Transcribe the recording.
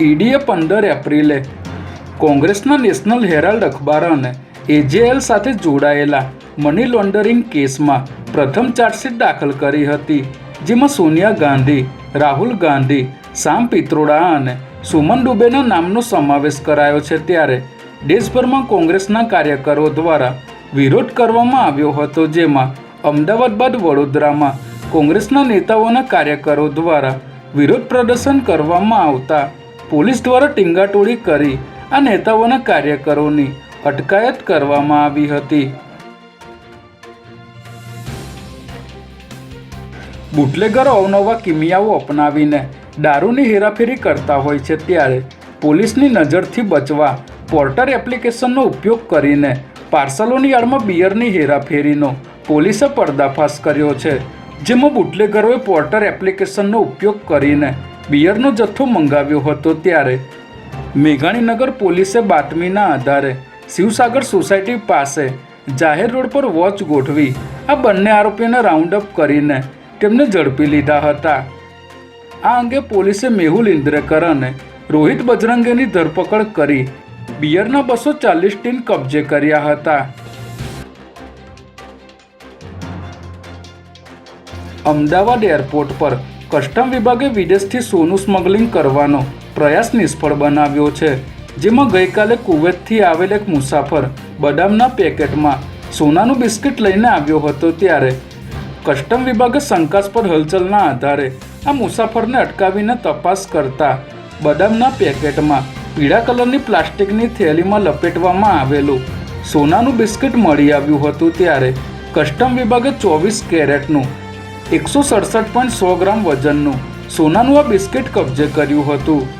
ઈડીએ પંદર એપ્રિલે કોંગ્રેસના નેશનલ હેરાલ્ડ અખબાર અને એજેએલ સાથે જોડાયેલા મની લોન્ડરિંગ કેસમાં પ્રથમ ચાર્જશીટ દાખલ કરી હતી, જેમાં સોનિયા ગાંધી, રાહુલ ગાંધી, સામ પિત્રોડા અને સુમન દુબેના નામનો સમાવેશ કરાયો છે ત્યારે દેશભરમાં કોંગ્રેસના કાર્યકરો દ્વારા વિરોધ કરવામાં આવ્યો હતો, જેમાં અમદાવાદ બાદ વડોદરામાં કોંગ્રેસના નેતાઓના કાર્યકરો દ્વારા વિરોધ પ્રદર્શન કરવામાં આવતા પોલીસ દ્વારા ટીંગાટોળી કરી આ નેતાઓના કાર્યકરોની અટકાયત કરવામાં આવી હતી. બુટલેગરો અવનવા કિમિયાઓ અપનાવીને દારૂની હેરાફેરી કરતા હોય છે ત્યારે પોલીસની નજરથી બચવા પોર્ટર એપ્લિકેશનનો ઉપયોગ કરીને પાર્સલોની આડમાં બિયરની હેરાફેરીનો પોલીસે પર્દાફાશ કર્યો છે, જેમાં બુટલેગરોએ પોર્ટર એપ્લિકેશનનો ઉપયોગ કરીને બિયરનો જથ્થો મંગાવ્યો હતો ત્યારે મેઘાણીનગર પોલીસે બાતમીના આધારે શિવસાગર સોસાયટી પાસે જાહેર રોડ પર વોચ ગોઠવી આ બંને આરોપીઓને રાઉન્ડ અપ કરીને તેમને ઝડપી લીધા હતા. આ અંગે પોલીસે મેહુલ ઇન્દ્રેકર અને રોહિત બજરંગેની ધરપકડ કરી બિયરના બસો ચાલીસ ટીન કબજે કર્યા હતા. અમદાવાદ એરપોર્ટ પર કસ્ટમ વિભાગે વિદેશથી સોનું સ્મગલિંગ કરવાનો પ્રયાસ નિષ્ફળ બનાવ્યો છે, જેમાં ગઈકાલે કુવૈતથી આવેલ એક મુસાફર બદામના પેકેટમાં સોનાનું બિસ્કિટ લઈને આવ્યો હતો ત્યારે કસ્ટમ વિભાગે શંકાસ્પદ હલચલના આધારે આ મુસાફરને અટકાવીને તપાસ કરતા બદામના પેકેટમાં પીળા કલરની પ્લાસ્ટિકની થેલીમાં લપેટવામાં આવેલું સોનાનું બિસ્કિટ મળી આવ્યું હતું ત્યારે કસ્ટમ વિભાગે ચોવીસ કેરેટનું એકસો સડસઠ પોઈન્ટ સો ગ્રામ વજનનું. સોનાનું આ બિસ્કિટ કબજે કર્યું હતું.